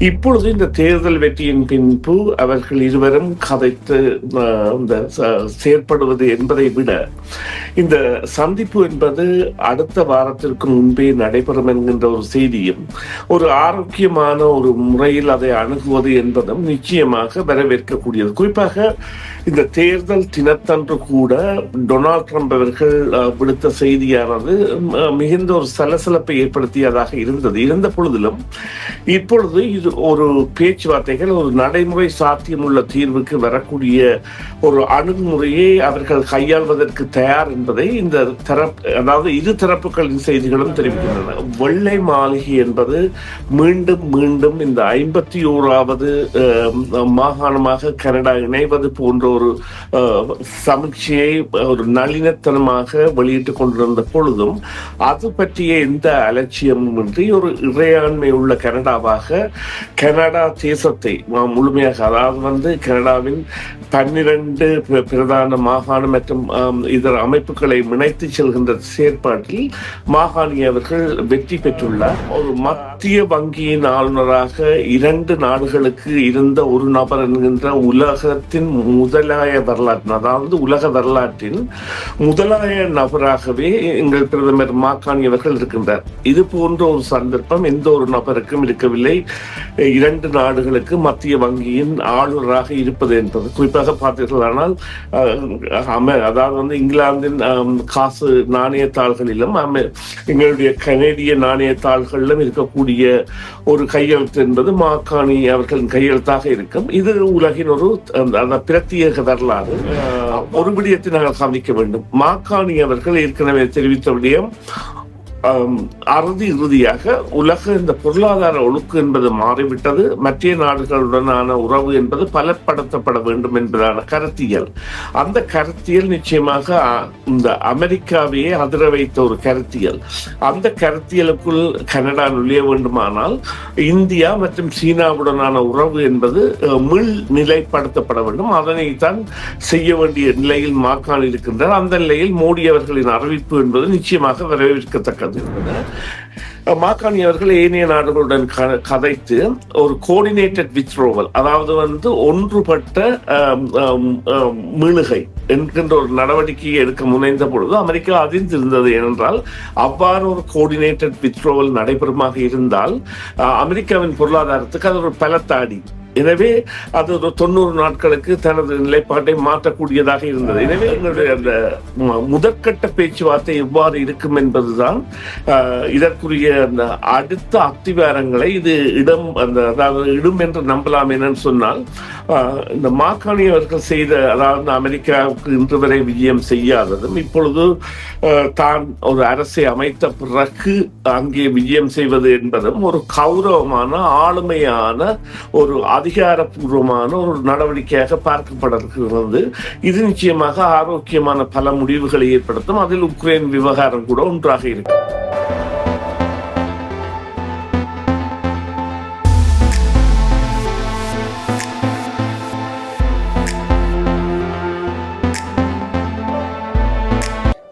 இப்பொழுது இந்த தேர்தல் வெற்றியின் பின்பு அவர்கள் இருவரும் கதைத்து இந்த செயற்படுவது என்பதை விட இந்த சந்திப்பு என்பது அடுத்த வாரத்திற்கு முன்பே நடைபெறும் என்கின்ற ஒரு செய்தியும் ஒரு ஆரோக்கியமான ஒரு முறையில் அதை அணுகுவது என்பதும் நிச்சயமாக வரவேற்கக்கூடியது. குறிப்பாக இந்த தேர்தல் தினத்தன்று கூட டொனால்ட் ட்ரம்ப் அவர்கள் விடுத்த செய்தியானது மிகுந்த ஒரு சலசலப்பை ஏற்படுத்தியதாக இருந்தது. இருந்த பொழுதிலும் இப்பொழுது இது ஒரு பேச்சுவார்த்தைகள் ஒரு நடைமுறை சாத்தியமுள்ள தீர்வுக்கு வரக்கூடிய ஒரு அணுகுமுறையை அவர்கள் கையாள்வதற்கு தயார் என்பதை இந்த தரப்பு அதாவது இரு தரப்புகளின் செய்திகளும் தெரிவிக்கின்றன. வெள்ளை மாளிகை என்பது மீண்டும் மீண்டும் இந்த ஐம்பத்தி ஓராவது மாகாணமாக கனடா இணைவது போன்ற ஒரு சமீட்சையை ஒரு நளினத்தனமாக வெளியிட்டுக் கொண்டிருந்த பொழுதும் அது பற்றிய எந்த அலட்சியமும் இன்றி ஒரு இறையாண்மை உள்ள கனடாவாக கனடா தேசத்தை முழுமையாக அதாவது வந்து கனடாவின் பன்னிரண்டு பிரதான மாகாணம் மற்றும் இதர அமைப்புகளை இணைத்து செல்கின்ற செயற்பாட்டில் மாகாணி அவர்கள் வெற்றி பெற்றுள்ளார். ஒரு மத்திய வங்கியின் ஆளுநராக இரண்டு நாடுகளுக்கு இருந்த ஒரு நபர் என்கின்ற உலகத்தின் முதல் முதலாய வரலாற்றின் அதாவது உலக வரலாற்றின் முதலாய நபராகவே எங்கள் பிரதமர் மாகாணி அவர்கள் இருக்கின்றார். இது போன்ற ஒரு சந்தர்ப்பம் எந்த ஒரு நபருக்கும் இருக்கவில்லை. இரண்டு நாடுகளுக்கு மத்திய வங்கியின் ஆளுநராக இருப்பது என்பது குறிப்பாக பார்த்தீர்களானால் அமெ- அதாவது வந்து இங்கிலாந்தின் காசு நாணயத்தாள்களிலும் அமெ- எங்களுடைய கனேடிய நாணயத்தாள்களிலும் இருக்கக்கூடிய ஒரு கையெழுத்து என்பது மாக்காணி அவர்களின் கையெழுத்தாக இருக்கும். இது உலகின் ஒரு பிரத்திய தமிழக வரலாறு அஹ், நாங்கள் கவனிக்க வேண்டும். மாக்காணி அவர்கள் ஏற்கனவே தெரிவித்த விடயம் அறுதி இறுதியாக உலக இந்த பொருளாதார ஒழுக்கு என்பது மாறிவிட்டது. மற்ற நாடுகளுடனான உறவு என்பது பலப்படுத்தப்பட வேண்டும் என்பதான கருத்தியல். அந்த கருத்தியல் நிச்சயமாக இந்த அமெரிக்காவையே அதிர வைத்த ஒரு கருத்தியல். அந்த கருத்தியலுக்குள் கனடா நுழைய வேண்டுமானால் இந்தியா மற்றும் சீனாவுடனான உறவு என்பது அ, மீள் நிலைப்படுத்தப்பட வேண்டும். அதனைத்தான் செய்ய வேண்டிய நிலையில் மாக்கான் இருக்கின்றனர் அந்த நிலையில் மோடி அவர்களின் அறிவிப்பு என்பது நிச்சயமாக வரவேற்கத்தக்கது. என்பது மாக்காணி அவர்கள் ஏனைய நாடுகளுடன் கதைத்து ஒரு கோஆர்டினேட்டட் வித்ரோவல் அதாவது வந்து ஒன்றுபட்ட ஆம், மீளுகை என்கின்ற ஒரு நடவடிக்கையை எடுக்க முனைந்த பொழுது அமெரிக்கா அதிர்ந்திருந்தது ஏனென்றால் அவ்வாறு ஒரு கோஆர்டினேட்டட் வித்ரோவல் நடைபெறுமாக இருந்தால் அஹ், அமெரிக்காவின் பொருளாதாரத்துக்கு அது ஒரு பலத்தாடி எனவே அது ஒரு தொண்ணூறு நாட்களுக்கு தனது நிலைப்பாட்டை மாற்றக்கூடியதாக இருந்தது. எனவே எங்களுடைய அந்த முதற்கட்ட பேச்சுவார்த்தை எவ்வாறு இருக்கும் என்பதுதான் இதற்குரிய அந்த அடுத்த அத்திவாரங்களை இது இடம் அந்த அதாவது இடும் என்று நம்பலாம் என்னன்னு சொன்னால் ஆஹ், இந்த மாக்காணி அவர்கள் செய்த அதாவது அமெரிக்காவுக்கு இன்று வரை விஜயம் செய்யாததும் இப்பொழுது ஆஹ், தான் ஒரு அரசை அமைத்த பிறகு அங்கே விஜயம் செய்வது என்பதும் ஒரு கௌரவமான ஆளுமையான ஒரு அதிகாரப்பூர்வமான ஒரு நடவடிக்கையாக பார்க்கப்படுகிறது. இது நிச்சயமாக ஆரோக்கியமான பல முடிவுகளை ஏற்படுத்தும். அதில் உக்ரைன் விவகாரம் கூட ஒன்றாக இருக்கிறது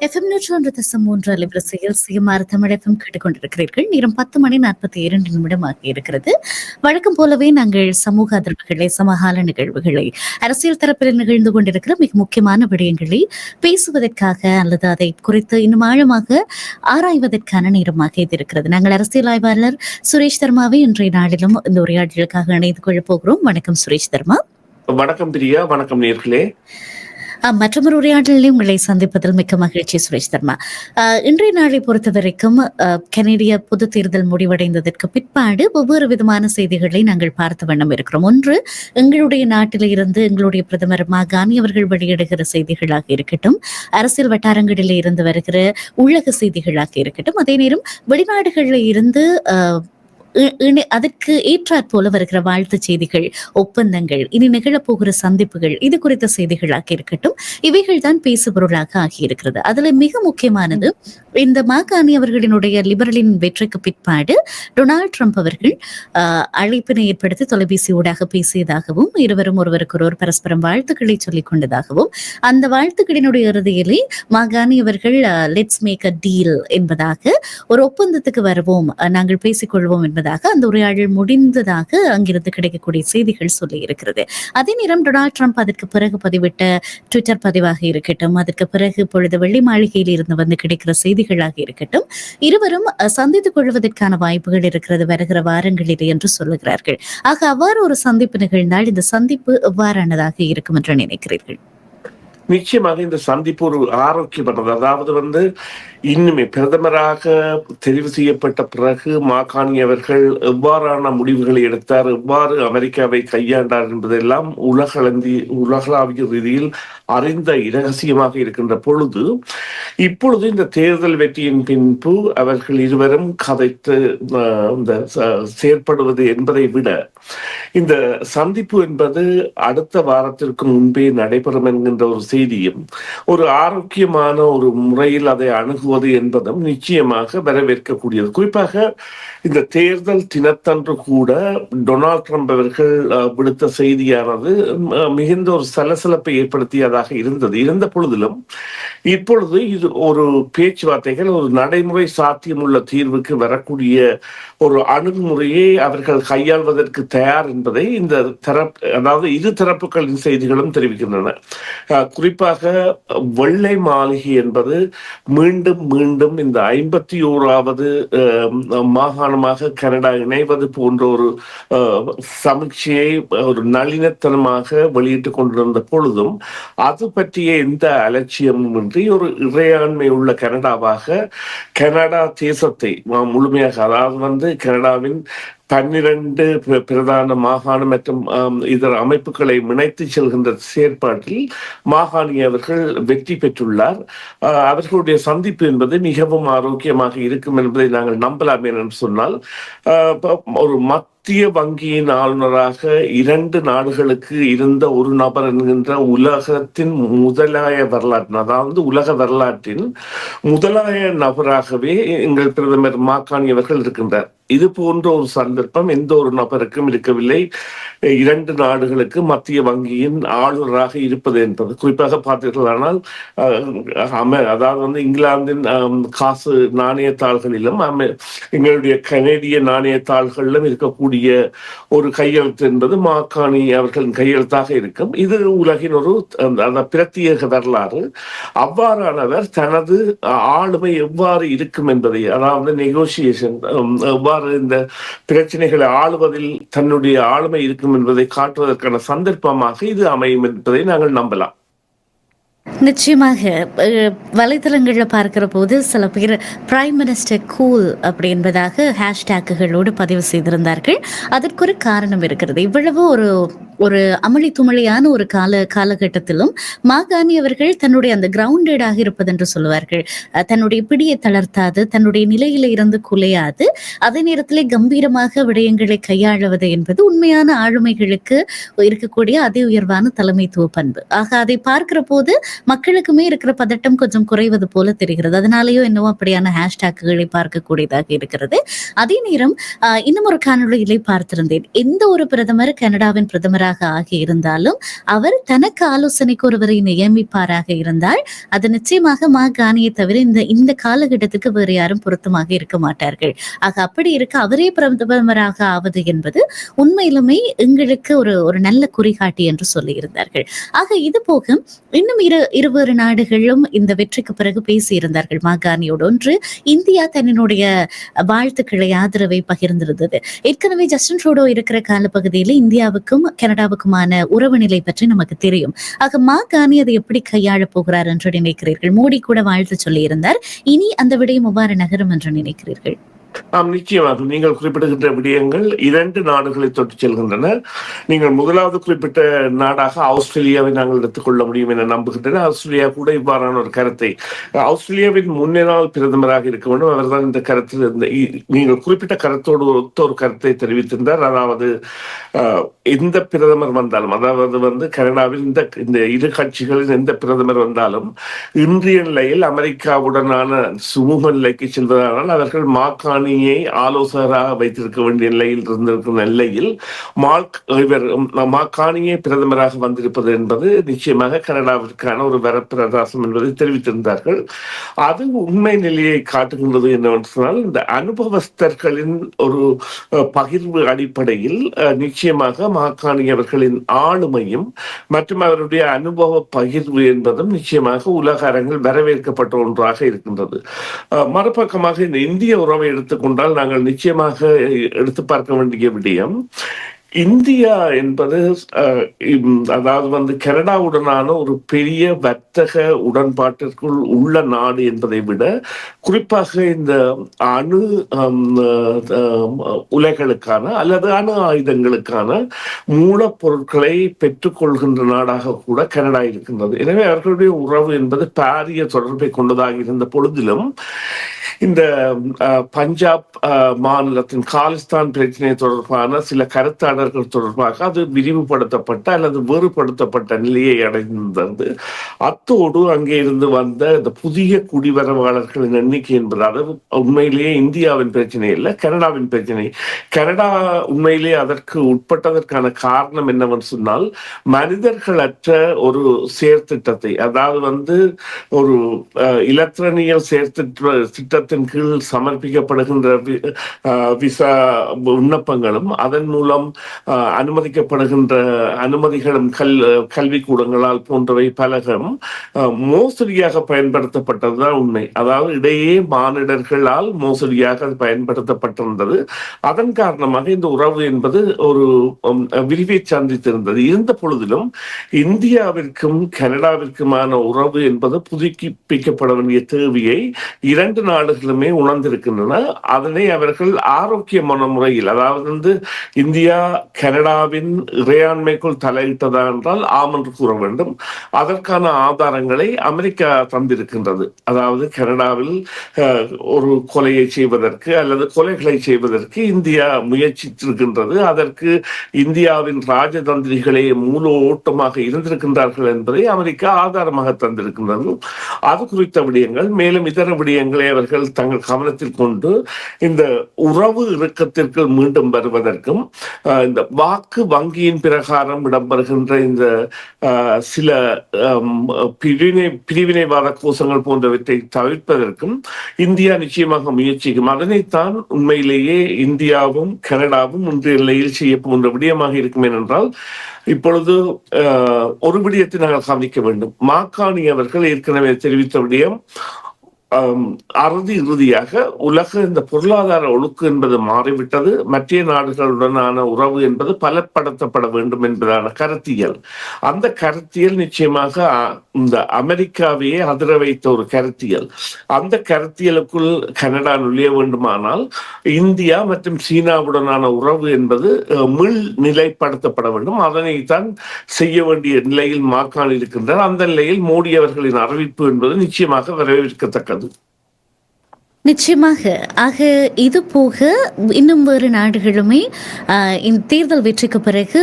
எஃப்எம் நூற்றி ஒன்று தசம் மூன்று அலைவரிசையில் சிஎம்ஆர் தமிழ் எஃப்எம் கேட்டுக்கொண்டிருக்கிறீர்கள். நேரம் பத்து மணி நாற்பத்தி இரண்டு நிமிடமாக இருக்கிறது வழக்கம் போலவே நாங்கள் சமூக அதிர்வுகளை சமகால நிகழ்வுகளை அரசியல் தரப்பில் நிகழ்ந்து கொண்டிருக்கிற மிக முக்கியமான விடயங்களை பேசுவதற்காக அல்லது அதை குறித்து இன்னும் ஆழமாக ஆராய்வதற்கான நேரமாக இது இருக்கிறது. நாங்கள் அரசியல் ஆய்வாளர் சுரேஷ் தர்மாவை இன்றைய நாளிலும் இந்த உரையாடலுக்காக இணைந்து கொள்ளப் போகிறோம். வணக்கம் சுரேஷ் தர்மா. வணக்கம் பிரியா வணக்கம் நேர்களே. மற்றொரு உரையாடலில் உங்களை சந்திப்பதில் மிக்க மகிழ்ச்சி சுரேஷ் தர்மா. இன்றைய நாளை பொறுத்த வரைக்கும் கனேடிய பொது தேர்தல் முடிவடைந்ததற்கு பிற்பாடு ஒவ்வொரு விதமான செய்திகளை நாங்கள் பார்த்த வண்ணம் இருக்கிறோம். ஒன்று எங்களுடைய நாட்டில் இருந்து எங்களுடைய பிரதமர் மாகாணி அவர்கள் வெளியிடுகிற செய்திகளாக இருக்கட்டும் அரசியல் வட்டாரங்களில் இருந்து வருகிற உள்ளக செய்திகளாக இருக்கட்டும். அதே நேரம் வெளிநாடுகளில் இருந்து அதற்கு ஏற்றாற் போல வருகிற வாழ்த்து செய்திகள் ஒப்பந்தங்கள் இனி நிகழப்போகிற சந்திப்புகள் இது குறித்த செய்திகளாக இருக்கட்டும் இவைகள் தான் பேசுபொருளாக ஆகியிருக்கிறது. அதுல மிக முக்கியமானது இந்த மாகாணி அவர்களினுடைய லிபரலின் வெற்றிக்கு பிற்பாடு டொனால்ட் ட்ரம்ப் அவர்கள் ஆஹ், அழைப்பினை ஏற்படுத்தி தொலைபேசி ஊடாக பேசியதாகவும் இருவரும் ஒருவருக்கொருவர் பரஸ்பரம் வாழ்த்துக்களை சொல்லிக் கொண்டதாகவும் அந்த வாழ்த்துக்களினுடைய இறுதியிலே மாகாணி அவர்கள் லெட்ஸ் மேக் அ டீல் என்பதாக ஒரு ஒப்பந்தத்துக்கு வருவோம் நாங்கள் பேசிக்கொள்வோம் என்பதாக இருந்ததாக அந்த உரையாடல் முடிந்ததாக அங்கிருந்து கிடைக்கக்கூடிய செய்திகள் சொல்லி இருக்கிறது அதே நேரம் டொனால்ட் ட்ரம்ப் அதற்கு பிறகு பதிவிட்ட ட்விட்டர் பதிவாக இருக்கட்டும் அதற்கு பிறகு இப்பொழுது வெள்ளி மாளிகையில் இருந்து வந்து கிடைக்கிற செய்திகளாக இருக்கட்டும் இருவரும் சந்தித்துக் கொள்வதற்கான வாய்ப்புகள் இருக்கிறது வருகிற வாரங்களில் என்று சொல்லுகிறார்கள். ஆக அவ்வாறு ஒரு சந்திப்பு நிகழ்ந்தால் இந்த சந்திப்பு எவ்வாறானதாக இருக்கும் என்று நினைக்கிறீர்கள். நிச்சயமாக இந்த சந்திப்பு ஒரு ஆரோக்கியப்பட்டது அதாவது வந்து இன்னுமே பிரதமராக தெரிவு செய்யப்பட்ட பிறகு மாகாணி அவர்கள் எவ்வாறான முடிவுகளை எடுத்தார் எவ்வாறு அமெரிக்காவை கையாண்டார் என்பதெல்லாம் உலகளந்தி உலகளாவிய ரீதியில் அறிந்த இரகசியமாக இருக்கின்ற பொழுது இப்பொழுது இந்த தேர்தல் வெற்றியின் பின்பு அவர்கள் இருவரும் கதைத்து அஹ், இந்த செயற்படுவது என்பதை விட இந்த சந்திப்பு என்பது அடுத்த வாரத்திற்கு முன்பே நடைபெறும் என்கின்ற ஒரு செய்தியும் ஒரு ஆரோக்கியமான ஒரு முறையில் அதை அணுகுவது என்பதும் நிச்சயமாக வரவேற்கக்கூடியது. குறிப்பாக இந்த தேர்தல் தினத்தன்று கூட டொனால்ட் ட்ரம்ப் அவர்கள் விடுத்த செய்தியானது மிகுந்த ஒரு சலசலப்பை ஏற்படுத்தியதாக இருந்தது. இருந்த பொழுதிலும் இப்பொழுது இது ஒரு பேச்சுவார்த்தைகள் ஒரு நடைமுறை சாத்தியமுள்ள தீர்வுக்கு வரக்கூடிய ஒரு அணுகுமுறையை அவர்கள் கையாள்வதற்கு தயார் என்பதை இந்த தரப்பு அதாவது இரு தரப்புகளின் செய்திகளும் தெரிவிக்கின்றன. குறிப்பாக வெள்ளை மாளிகை என்பது மீண்டும் மீண்டும் இந்த ஐம்பத்தி ஓராவது மாகாணமாக கனடா இணைவது போன்ற ஒரு சமீட்சையை ஒரு நளினத்தனமாக வெளியிட்டுக் கொண்டிருந்த பொழுதும் அது பற்றிய எந்த அலட்சியமும் இன்றி ஒரு இறையாண்மை உள்ள கனடாவாக கனடா தேசத்தை முழுமையாக அதாவது வந்து கனடாவின் பன்னிரண்டு பிரதான மாகாணம் மற்றும் இதர் இதர அமைப்புகளை இணைத்து செல்கின்ற செயற்பாட்டில் மாகாணி அவர்கள் வெற்றி பெற்றுள்ளார். ஆஹ், அவர்களுடைய சந்திப்பு என்பது மிகவும் ஆரோக்கியமாக இருக்கும் என்பதை நாங்கள் நம்பலாம் என்று சொன்னால் ஆஹ், ஒரு மத்திய வங்கியின் ஆளுநராக இரண்டு நாடுகளுக்கு இருந்த ஒரு நபர் என்கின்ற உலகத்தின் முதலாய வரலாற்றின் அதாவது உலக வரலாற்றின் முதலாய நபராகவே எங்கள் பிரதமர் மாக்காணி அவர்கள் இருக்கின்றார். இது போன்ற ஒரு சந்தர்ப்பம் எந்த ஒரு நபருக்கும் இருக்கவில்லை. இரண்டு நாடுகளுக்கு மத்திய வங்கியின் ஆளுநராக இருப்பது என்பது. குறிப்பாக பார்த்தீர்களானால் அமெ- அதாவது வந்து இங்கிலாந்தின் காசு நாணயத்தாள்களிலும் அமெ- எங்களுடைய கனேடிய நாணயத்தாள்களிலும் இருக்கக்கூடிய ஒரு கையெழுத்து என்பது மாக்காணி அவர்களின் கையெழுத்தாக இருக்கும். இது உலகின் ஒரு அந்த- பிரத்யேக வரலாறு. அவ்வாறானவர் தனது ஆளுமை எவ்வாறு இருக்கும் என்பதை அதாவது நெகோசியேஷன் எவ்வாறு இந்த பிரச்சனைகளை ஆளுவதில் தன்னுடைய ஆளுமை இருக்கும் என்பதை காட்டுவதற்கான சந்தர்ப்பமாக இது அமையும் என்பதை நாங்கள் நம்பலாம். நிச்சயமாக வலைதளங்களில் பார்க்குற பார்க்கிற போது சில பேர் பிரைம் மினிஸ்டர் கூல் அப்படி என்பதாக ஹேஷ்டேக்குகளோடு பதிவு செய்திருந்தார்கள். அதற்கு ஒரு காரணம் இருக்கிறது. இவ்வளவு ஒரு ஒரு அமளி துமளியான ஒரு கால காலகட்டத்திலும் மாகாணி அவர்கள் தன்னுடைய அந்த கிரவுண்டடாக இருப்பது என்று சொல்லுவார்கள். தன்னுடைய பிடியை தளர்த்தாது தன்னுடைய நிலையில இருந்து குலையாது அதே நேரத்திலே கம்பீரமாக விடயங்களை கையாளுவது என்பது உண்மையான ஆளுமைகளுக்கு இருக்கக்கூடிய அதி உயர்வான தலைமைத்துவ பண்பு. ஆக அதை பார்க்கிற போது மக்களுக்குமே இருக்கிற பதட்டம் கொஞ்சம் குறைவது போல தெரிகிறது. அதனாலேயோ என்னவோ அப்படியான ஹேஷ்டேக்குகளை பார்க்கக்கூடியதாக இருக்கிறது. அதே நேரம் இன்னும் ஒரு காணொலியிலே பார்த்திருந்தேன். எந்த ஒரு பிரதமர் கனடாவின் பிரதமராக ஆகியிருந்தாலும் அவர் தனக்கு ஆலோசனைக்கு ஒருவரை நியமிப்பாராக இருந்தால் அது நிச்சயமாக மா கானியை தவிர இந்த இந்த காலகட்டத்துக்கு வேறு யாரும் பொருத்தமாக இருக்க மாட்டார்கள். ஆக அப்படி இருக்க அவரே பிரதமராக ஆவது என்பது உண்மையிலுமே எங்களுக்கு ஒரு ஒரு நல்ல குறிகாட்டி என்று சொல்லியிருந்தார்கள். ஆக இது போக இன்னும் இரு இருவேறு நாடுகளும் இந்த வெற்றிக்கு பிறகு பேசியிருந்தார்கள் மாகாணியோடு ஒன்று இந்தியா தன்னுடைய வாழ்த்துக்களை ஆதரவை பகிர்ந்திருந்தது. ஏற்கனவே ஜஸ்டின் ட்ரூடோ இருக்கிற காலப்பகுதியில் இந்தியாவுக்கும் கனடாவுக்குமான உறவு நிலை பற்றி நமக்கு தெரியும். ஆக மா காணி அதை எப்படி கையாளப் போகிறார் என்று நினைக்கிறீர்கள்? மோடி கூட வாழ்த்து சொல்லியிருந்தார். இனி அந்த விடயம் எவ்வாறு நகரும் என்று நினைக்கிறீர்கள்? ஆம் நிச்சயமாக நீங்கள் குறிப்பிடுகின்ற விடயங்கள் இரண்டு நாடுகளை தொட்டு செல்கின்றன. நீங்கள் முதலாவது குறிப்பிட்ட நாடாக ஆஸ்திரேலியாவை நாங்கள் எடுத்துக்கொள்ள முடியும் என நம்புகின்றன ஆஸ்திரேலியா கூட இவ்வாறான ஒரு கருத்தை ஆஸ்திரேலியாவின் முன்னாள் பிரதமராக இருக்க வேண்டும். அவர்தான் இந்த கருத்தில் இருந்த நீங்கள் குறிப்பிட்ட கருத்தோடு ஒத்த ஒரு கருத்தை தெரிவித்திருந்தார். அதாவது எந்த பிரதமர் வந்தாலும் அதாவது வந்து கனடாவில் இந்த இந்த இரு கட்சிகளின் எந்த பிரதமர் வந்தாலும் இன்றைய நிலையில் அமெரிக்காவுடனான சுமூக நிலைக்கு செல்வதானால் அவர்கள் மாக்காணி மாக்கானியை ஆலோசகராக வைத்திருக்க வேண்டிய நிலையில் இருந்திருக்கும் நிலையில் மார்க் இவர் மாக்கானியை பிரதமராக வந்திருப்பது என்பது நிச்சயமாக கனடாவிற்கான ஒரு வரப்பிரகாசம் என்பதை தெரிவித்திருந்தார்கள். அது உண்மை நிலையை காட்டுகின்றது என்னவென்று சொன்னால் இந்த அனுபவஸ்தர்களின் ஒரு பகிர்வு அடிப்படையில் நிச்சயமாக மாக்காணி அவர்களின் ஆளுமையும் மற்றும் அவருடைய அனுபவ பகிர்வு என்பதும் நிச்சயமாக உலக அரங்கில் வரவேற்கப்பட்ட ஒன்றாக இருக்கின்றது. மறுபக்கமாக இந்த இந்திய உறவை எடுத்து எடுத்துக்கொண்டால் நாங்கள் நிச்சயமாக எடுத்து பார்க்க வேண்டிய விடயம் இந்தியா என்பது அதாவது வந்து கனடாவுடனான ஒரு பெரிய வர்த்தக உடன்பாட்டிற்குள் உள்ள நாடு என்பதை விட குறிப்பாக இந்த அணு உலைகளுக்கான அல்லது அணு ஆயுதங்களுக்கான மூலப்பொருட்களை பெற்றுக்கொள்கின்ற நாடாக கூட கனடா இருக்கின்றது. எனவே அவர்களுடைய உறவு என்பது பாரிய தொடர்பை கொண்டதாக இருந்த பொழுதிலும் இந்த பஞ்சாப் மாநிலத்தின் காலிஸ்தான் பிரச்சனை தொடர்பான சில கருத்தான கருத்தாளர்கள் தொடர்பாக அது விரிவுபடுத்தப்பட்ட அல்லது வேறுபடுத்தப்பட்ட நிலையை அடைந்தது. அத்தோடு அங்கே இருந்து வந்த இந்த புதிய குடிவரவாளர்களின் எண்ணிக்கை என்பது அது உண்மையிலேயே இந்தியாவின் பிரச்சனை இல்லை கனடாவின் பிரச்சனை. கனடா உண்மையிலேயே அதற்கு உட்பட்டதற்கான காரணம் என்னவென்று சொன்னால் மனிதர்களற்ற ஒரு செயற்திட்டத்தை அதாவது வந்து ஒரு அஹ், இலத்திரனியல் செயற்திட்ட திட்டத்தின் கீழ் சமர்ப்பிக்கப்படுகின்ற வி- விசா விண்ணப்பங்களும் அதன் மூலம் அனுமதிக்கப்படுகின்ற அனுமதிகளும் கல் கல்விக்கூடங்களால் போன்றவை பலகம் அஹ், மோசடியாக பயன்படுத்தப்பட்டதுதான் உண்மை. அதாவது இடையே மானிடர்களால் மோசடியாக பயன்படுத்தப்பட்டிருந்தது. அதன் காரணமாக இந்த உறவு என்பது ஒரு விரிவை சந்தித்திருந்தது இருந்த பொழுதிலும் இந்தியாவிற்கும் கனடாவிற்குமான உறவு என்பது புதுப்பிக்கப்பட வேண்டிய தேவையை இரண்டு நாடுகளுமே உணர்ந்திருக்கின்றன. அதனை அவர்கள் ஆரோக்கியமான முறையில் அதாவது வந்து இந்தியா கனடாவின் இறையாண்மைக்குள் தலையிட்டதா என்றால் ஆம் என்று கூற வேண்டும். அதற்கான ஆதாரங்களை அமெரிக்கா தந்திருக்கின்றது. அதாவது கனடாவில் ஒரு கொலையை செய்வதற்கு அல்லது கொலைகளை செய்வதற்கு இந்தியா முயற்சித்திருக்கின்றது. அதற்கு இந்தியாவின் ராஜதந்திரிகளே மூல ஓட்டமாக இருந்திருக்கின்றார்கள் என்பதை அமெரிக்கா ஆதாரமாக தந்திருக்கின்றது. அது குறித்த விடயங்கள் மேலும் இதர விடயங்களை அவர்கள் தங்கள் கவனத்தில் கொண்டு இந்த உறவு இறுக்கத்திற்கு மீண்டும் வருவதற்கும் இந்த வாக்கு வங்கியின் பிரகாரம் இடம்பெறுகின்ற இந்த சில பிரிவினை பிரிவினைவாத கோஷங்கள் போன்றவற்றை தவிர்ப்பதற்கும் இந்தியா நிச்சயமாக முயற்சிக்கும். அதனைத்தான் உண்மையிலேயே இந்தியாவும் கனடாவும் இன்றைய நிலையில் செய்ய போன்ற விடயமாக இருக்கும் ஏனென்றால் இப்பொழுது ஒரு விடயத்தை நாங்கள் கவனிக்க வேண்டும். மாக்காணி அவர்கள் ஏற்கனவே தெரிவித்த விடயம் அறுதி இறுதியாக உலக இந்த பொருளாதார ஒழுக்கு என்பது மாறிவிட்டது. மற்ற நாடுகளுடனான உறவு என்பது பலப்படுத்தப்பட வேண்டும் என்பதான கருத்தியல். அந்த கருத்தியல் நிச்சயமாக இந்த அமெரிக்காவையே அதிர வைத்த ஒரு கருத்தியல். அந்த கருத்தியலுக்குள் கனடா நுழைய வேண்டுமானால் இந்தியா மற்றும் சீனாவுடனான உறவு என்பது அ, மீள் நிலைப்படுத்தப்பட வேண்டும். அதனைத்தான் செய்ய வேண்டிய நிலையில் மாக்கான் இருக்கின்றனர் அந்த நிலையில் மோடி அவர்களின் அறிவிப்பு என்பது நிச்சயமாக வரவேற்கத்தக்கது. Obrigado. நிச்சயமாக. ஆக இது போக இன்னும் வேறு நாடுகளுமே இந்த தேர்தல் வெற்றிக்கு பிறகு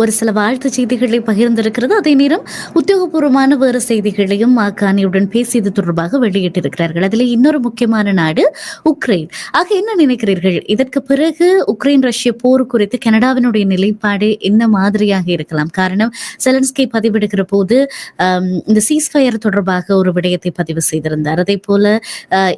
ஒரு சில வாழ்த்து செய்திகளை பகிர்ந்திருக்கிறது. அதே நேரம் உத்தியோகபூர்வமான வேறு செய்திகளையும் மாகாணியுடன் பேசியது தொடர்பாக வெளியிட்டிருக்கிறார்கள். அதில் இன்னொரு முக்கியமான நாடு உக்ரைன். ஆக என்ன நினைக்கிறீர்கள்? இதற்கு பிறகு உக்ரைன் ரஷ்ய போர் குறித்து கனடாவினுடைய நிலைப்பாடு என்ன மாதிரியாக இருக்கலாம்? காரணம் செலன்ஸ்கி பதிவெடுக்கிற போது இந்த சீஸ்ஃபயர் தொடர்பாக ஒரு விடயத்தை பதிவு செய்திருந்தார். அதே போல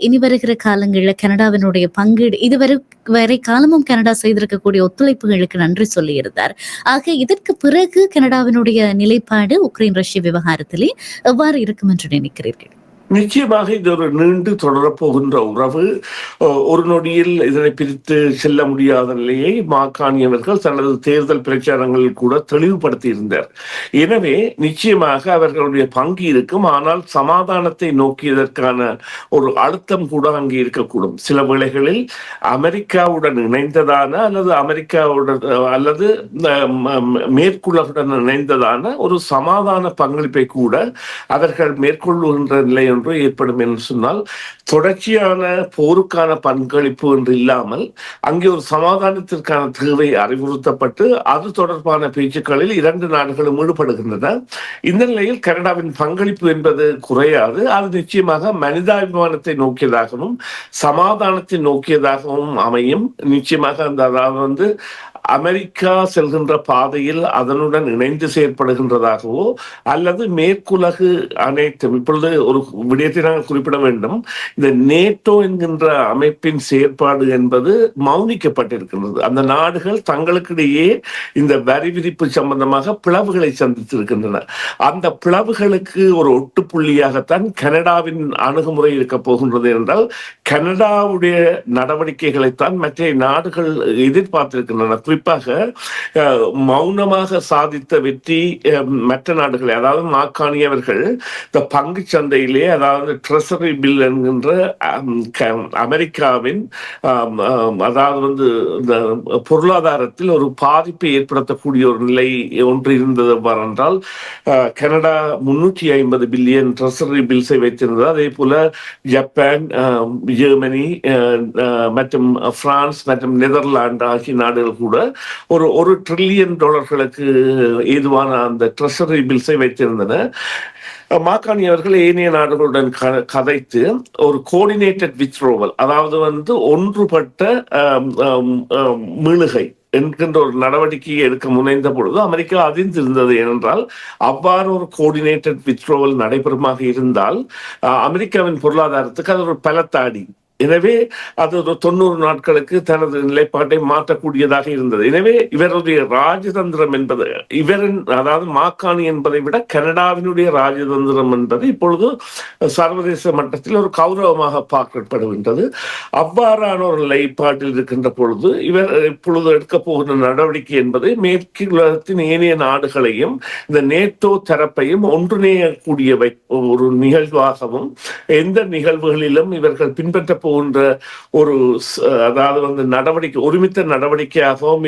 இனி வருகிற காலங்களில் கனடாவினுடைய பங்கீடு இதுவரை வரை காலமும் கனடா செய்திருக்கக்கூடிய ஒத்துழைப்புகளுக்கு நன்றி சொல்லியிருந்தார். ஆக இதற்கு பிறகு கனடாவினுடைய நிலைப்பாடு உக்ரைன் ரஷ்ய விவகாரத்திலே எவ்வாறு இருக்கும் என்று நினைக்கிறீர்கள்? நிச்சயமாக இது ஒரு நீண்டு தொடரப்போகின்ற உறவு. ஒரு நொடியில் இதனை பிரித்து செல்ல முடியாத நிலையை மாக்காணியவர்கள் தனது தேர்தல் பிரச்சாரங்களில் கூட தெளிவுபடுத்தி இருந்தார் எனவே நிச்சயமாக அவர்களுடைய பங்கு இருக்கும். ஆனால் சமாதானத்தை நோக்கியதற்கான ஒரு அழுத்தம் கூட அங்கே இருக்கக்கூடும். சில வேளைகளில் அமெரிக்காவுடன் இணைந்ததான அல்லது அமெரிக்காவுடன் அல்லது மேற்குலகுடன் இணைந்ததான ஒரு சமாதான பங்களிப்பை கூட அவர்கள் மேற்கொள்ளுகின்ற நிலை ஒன்று ஏற்படும் என்று சொன்னால் தொடர்ச்சியான போருக்கான பங்களிப்பு என்று இல்லாமல் அங்கே ஒரு சமாதானத்திற்கான தேவை அறிவுறுத்தப்பட்டு அது தொடர்பான பேச்சுக்களில் இரண்டு நாடுகளும் ஈடுபடுகின்றன. இந்த நிலையில் கனடாவின் பங்களிப்பு என்பது குறையாது. அது நிச்சயமாக மனிதாபிமானத்தை நோக்கியதாகவும் சமாதானத்தை நோக்கியதாகவும் அமையும். நிச்சயமாக அந்த அதாவது வந்து அமெரிக்கா செல்கின்ற பாதையில் அதனுடன் இணைந்து செயற்படுகின்றதாகவோ அல்லது மேற்குலகு அனைத்தும் இப்பொழுது ஒரு விடயத்தை நாங்கள் குறிப்பிட வேண்டும். இந்த நேட்டோ என்கின்ற அமைப்பின் செயற்பாடு என்பது மௌனிக்கப்பட்டிருக்கின்றது. அந்த நாடுகள் தங்களுக்கிடையே இந்த வரி விதிப்பு சம்பந்தமாக பிளவுகளை சந்தித்திருக்கின்றன. அந்த பிளவுகளுக்கு ஒரு ஒட்டுப்புள்ளியாகத்தான் கனடாவின் அணுகுமுறை இருக்க போகின்றது என்றால் கனடாவுடைய நடவடிக்கைகளைத்தான் மற்ற நாடுகள் எதிர்பார்த்திருக்கின்றன. குறிப்பாக மௌனமாக சாதித்த வெற்றி மற்ற நாடுகள் அதாவது மாக்காணியவர்கள் இந்த பங்கு சந்தையிலே அதாவது ட்ரெசரி பில் என்கின்ற அமெரிக்காவின் அதாவது வந்து இந்த பொருளாதாரத்தில் ஒரு பாதிப்பை ஏற்படுத்தக்கூடிய ஒரு நிலை ஒன்று இருந்தது என்றால் கனடா முன்னூற்றி ஐம்பது பில்லியன் ட்ரெசரி பில்ஸை வைத்திருந்தது. அதே போல ஜப்பான் ஜெர்மனி அஹ், அஹ், மற்றும் பிரான்ஸ் மற்றும் நெதர்லாந்து ஆகிய நாடுகள் கூட ஒரு ஒரு ட்ரில்லியன் டாலர்களுக்கு ஏதுவான அந்த ட்ரெஷரி பில்ஸை வைத்திருந்தன. மாக்காணி அவர்கள் ஏனைய நாடுகளுடன் கதைத்து ஒரு கோஆர்டினேட்டட் வித்ரோவல் அதாவது வந்து ஒன்றுபட்ட மீளுகை என்கின்ற ஒரு நடவடிக்கையை எடுக்க முனைந்த பொழுது அமெரிக்கா அதிர்ந்திருந்தது ஏனென்றால் அவ்வாறு ஒரு கோஆர்டினேட்டட் வித்ரோவல் நடைபெறுமாக இருந்தால் அமெரிக்காவின் பொருளாதாரத்துக்கு அது ஒரு பலத்தாடி எனவே அது ஒரு தொண்ணூறு நாட்களுக்கு தனது நிலைப்பாட்டை மாற்றக்கூடியதாக இருந்தது. எனவே இவருடைய ராஜதந்திரம் என்பது இவரின் அதாவது மாக்காணி என்பதை விட கனடாவினுடைய ராஜதந்திரம் என்பது இப்பொழுது சர்வதேச மட்டத்தில் ஒரு கௌரவமாக பார்க்கப்படுகின்றது. அவ்வாறான ஒரு நிலைப்பாட்டில் இருக்கின்ற பொழுது இவர் இப்பொழுது எடுக்க போகிற நடவடிக்கை என்பது மேற்கு உலகத்தின் ஏனைய நாடுகளையும் இந்த நேட்டோ தரப்பையும் ஒன்றிணையக்கூடிய வை- ஒரு நிகழ்வாகவும் எந்த நிகழ்வுகளிலும் இவர்கள் பின்பற்ற போன்ற ஒரு அதாவது வந்து நடவடிக்கை ஒருமித்த நடவடிக்கையாகவும்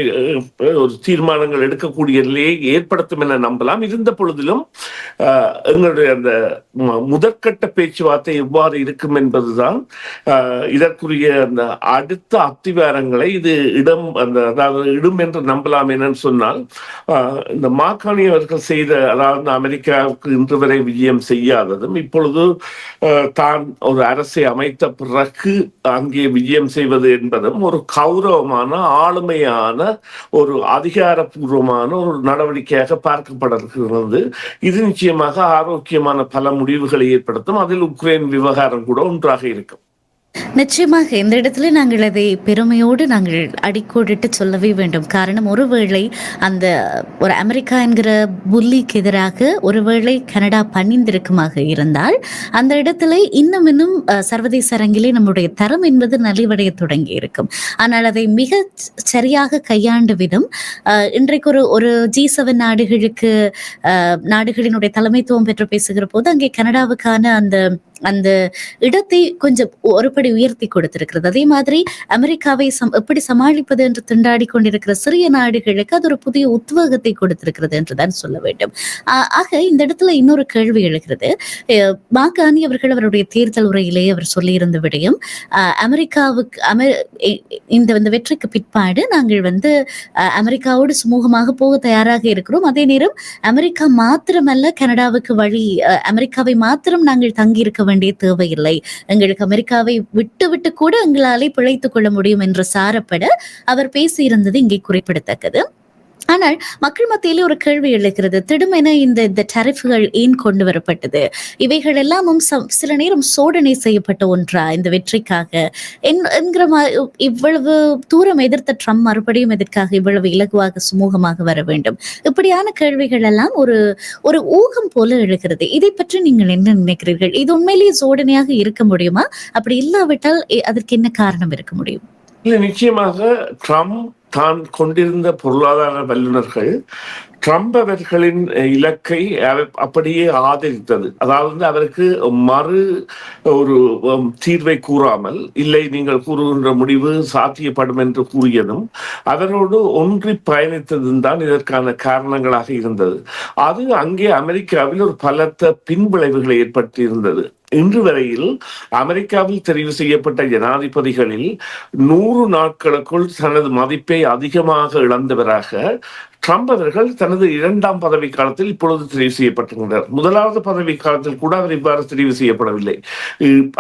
ஒரு தீர்மானங்கள் எடுக்கக்கூடிய நிலையை ஏற்படுத்தும் என நம்பலாம். இருந்த பொழுதிலும் எங்களுடைய அந்த முதற்கட்ட பேச்சுவார்த்தை எவ்வாறு இருக்கும் என்பதுதான் இதற்குரிய அந்த அடுத்த அத்திவாரங்களை இது இடம் அந்த அதாவது இடும் என்று நம்பலாம் என்னன்னு சொன்னால் இந்த மாக்காணி அவர்கள் செய்த அதாவது அமெரிக்காவுக்கு இன்று வரை விஜயம் செய்யாததும் இப்பொழுது தான் ஒரு அரசை அமைத்த பிறகு அங்கே விஜயம் செய்வது என்பதும் ஒரு கௌரவமான ஆளுமையான ஒரு அதிகாரப்பூர்வமான ஒரு நடவடிக்கையாக பார்க்கப்படுகிறது. இது நிச்சயமாக ஆரோக்கியமான பல முடிவுகளை ஏற்படுத்தும். அதில் உக்ரைன் விவகாரம் கூட ஒன்றாக இருக்கும். நிச்சயமாக இந்த இடத்துல நாங்கள் அதை பெருமையோடு நாங்கள் அடிக்கோடிட்டு சொல்லவே வேண்டும். காரணம் ஒருவேளை அந்த ஒரு அமெரிக்கா என்கிற புல்லிக்கு எதிராக ஒருவேளை கனடா பணிந்திருக்குமாக இருந்தால் அந்த இடத்துல இன்னும் இன்னும் சர்வதேச அரங்கிலே நம்முடைய தரம் என்பது நலிவடைய தொடங்கி இருக்கும் ஆனால் அதை மிக சரியாக கையாண்ட விதம் அஹ், இன்றைக்கு ஒரு ஒரு ஜி செவன் நாடுகளுக்கு நாடுகளினுடைய தலைமைத்துவம் பெற்று பேசுகிற போது அங்கே கனடாவுக்கான அந்த அந்த இடத்தை கொஞ்சம் ஒருபடி உயர்த்தி கொடுத்திருக்கிறது. அதே மாதிரி அமெரிக்காவை எப்படி சமாளிப்பது என்று திண்டாடி கொண்டிருக்கிற சிறிய நாடுகளுக்கு அது ஒரு புதிய உத்வேகத்தை கொடுத்திருக்கிறது என்றுதான் சொல்ல வேண்டும். ஆக இந்த இடத்துல இன்னொரு கேள்வி எழுகிறது. மாகாணி அவர்கள் அவருடைய தேர்தல் உரையிலேயே அவர் சொல்லியிருந்த விடயம் அமெரிக்காவுக்கு அமெ இந்த இந்த வெற்றிக்கு பிற்பாடு நாங்கள் வந்து அமெரிக்காவோடு சுமூகமாக போக தயாராக இருக்கிறோம். அதே நேரம் அமெரிக்கா மாத்திரமல்ல கனடாவுக்கு வழி அமெரிக்காவை மாத்திரம் நாங்கள் தங்கியிருக்க வேண்டிய தேவையில்லை. எங்களுக்கு அமெரிக்காவை விட்டு விட்டு கூட எங்களாலே பிழைத்துக் கொள்ள முடியும் என்று சாரப்பட அவர் பேசியிருந்தது இங்கே குறிப்பிடத்தக்கது. ஆனால் மக்கள் மத்தியிலே ஒரு கேள்வி எழுகிறது. திடுமென இந்த இந்த டரிஃப்கள் ஏன் கொண்டு வரப்பட்டது? இவைகள் எல்லாமும் சில நேரம் சோதனை செய்யப்பட்ட ஒன்றா? இந்த வெற்றிக்காக? என்கிற மா- இவ்வளவு தூரம் எதிர்த்த ட்ரம்ப் மறுபடியும் எதற்காக இவ்வளவு இலகுவாக சுமூகமாக வர வேண்டும்? இப்படியான கேள்விகள் எல்லாம் ஒரு ஒரு ஊகம் போல எழுகிறது. இதை பற்றி நீங்கள் என்ன நினைக்கிறீர்கள்? இது உண்மையிலேயே சோதனையாக இருக்க முடியுமா? அப்படி இல்லாவிட்டால் அதற்கு என்ன காரணம் இருக்க முடியும்? இல்லை நிச்சயமாக ட்ரம்ப் தான் கொண்டிருந்த பொருளாதார வல்லுநர்கள் ட்ரம்ப் அவர்களின் இலக்கை அப்படியே ஆதரித்தது. அதாவது அவருக்கு மறு ஒரு தீர்வை கூறாமல் இல்லை நீங்கள் கூறுகின்ற முடிவு சாத்தியப்படும் என்று கூறியதும் அவரோடு ஒன்றி பயணித்ததும் தான் இதற்கான காரணங்களாக இருந்தது. அது அங்கே அமெரிக்காவில் ஒரு பலத்த பின்விளைவுகளை ஏற்படுத்தி இருந்தது இன்று வரையில் அமெரிக்காவில் தெரிவு செய்யப்பட்ட ஜனாதிபதிகளில் நூறு நாட்களுக்குள் தனது மதிப்பை அதிகமாக இழந்தவராக ட்ரம்ப் அவர்கள் தனது இரண்டாம் பதவி காலத்தில் இப்பொழுது தெரிவு செய்யப்பட்டிருக்கிறார் முதலாவது பதவி காலத்தில் கூட அவர் இவ்வாறு தெரிவு செய்யப்படவில்லை.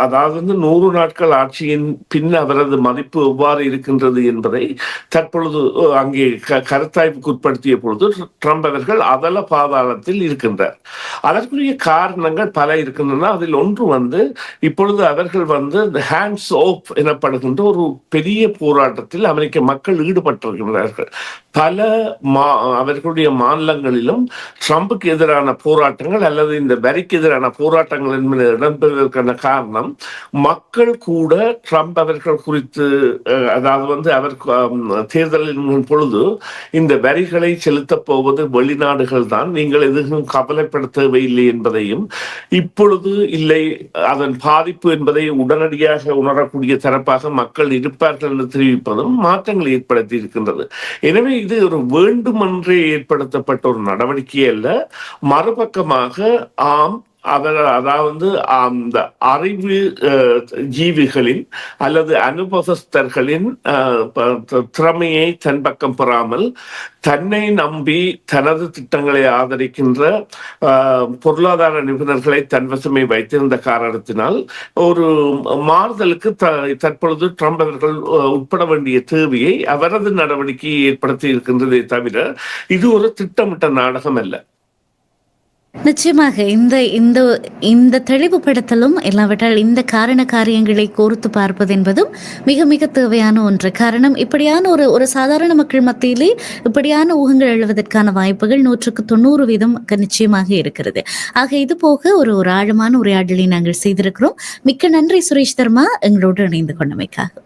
அதாவது வந்து நூறு நாட்கள் ஆட்சியின் பின் அவரது மதிப்பு எவ்வாறு இருக்கின்றது என்பதை தற்பொழுது அங்கே கருத்தாய்வுக்கு உட்படுத்திய பொழுது ட்ரம்ப் அவர்கள் அதல பாதாளத்தில் இருக்கின்றார். அதற்குரிய காரணங்கள் பல இருக்கின்றன. அதில் ஒன்று வந்து இப்பொழுது அவர்கள் வந்து ஹேண்ட்ஸ் ஓப் எனப்படுகின்ற ஒரு பெரிய போராட்டத்தில் அமெரிக்க மக்கள் ஈடுபட்டிருக்கிறார்கள் பல மா அவர்களுடைய மாநிலங்களிலும் ட்ரம்புக்கு எதிரான போராட்டங்கள் அல்லது இந்த வரிக்கு எதிரான போராட்டங்கள் என்பது இடம்பெறுவதற்கான காரணம் மக்கள் கூட ட்ரம்ப் அவர்கள் குறித்து அதாவது வந்து அவர் தேர்தலின் பொழுது இந்த வரிகளை செலுத்தப் போவது வெளிநாடுகள் தான் நீங்கள் எதுவும் கவலைப்பட தேவையில்லை என்பதையும் இப்பொழுது இல்லை அதன் பாதிப்பு என்பதை உடனடியாக உணரக்கூடிய தரப்பாக மக்கள் இருப்பார்கள் என்று தெரிவிப்பதும் மாற்றங்களை ஏற்படுத்தி இருக்கின்றது. எனவே இது ஒரு வேண்டும் வேண்டுமென்றே ஏற்படுத்தப்பட்ட ஒரு நடவடிக்கை அல்ல. மறுபக்கமாக ஆம் அவர் அதாவது அந்த அறிவு அஹ், ஜீவிகளின் அல்லது அனுபவஸ்தர்களின் திறமையை தன் பக்கம் பெறாமல் தன்னை நம்பி தனது திட்டங்களை ஆதரிக்கின்ற பொருளாதார நிபுணர்களை தன்வசமே வைத்திருந்த காரணத்தினால் ஒரு மாறுதலுக்கு த- தற்பொழுது ட்ரம்ப் அவர்கள் உட்பட வேண்டிய தேவையை அவரது நடவடிக்கையை ஏற்படுத்தி இருக்கின்றதே தவிர இது ஒரு திட்டமிட்ட நாடகம் அல்ல நிச்சயமாக இந்த இந்த இந்த தெளிவுபடுத்தலும் இல்லாவிட்டால் இந்த காரண காரியங்களை கோர்த்து பார்ப்பது என்பதும் மிக மிக தேவையான ஒன்று. காரணம் இப்படியான ஒரு ஒரு சாதாரண மக்கள் மத்தியிலே இப்படியான ஊகங்கள் எழுவதற்கான வாய்ப்புகள் நூற்றுக்கு தொண்ணூறு வீதம் நிச்சயமாக இருக்கிறது. ஆக இது போக ஒரு ஒரு ஆழமான உரையாடலை நாங்கள் செய்திருக்கிறோம். மிக்க நன்றி சுரேஷ் தர்மா. எங்களோடு இணைந்து கொண்டமைக்காக.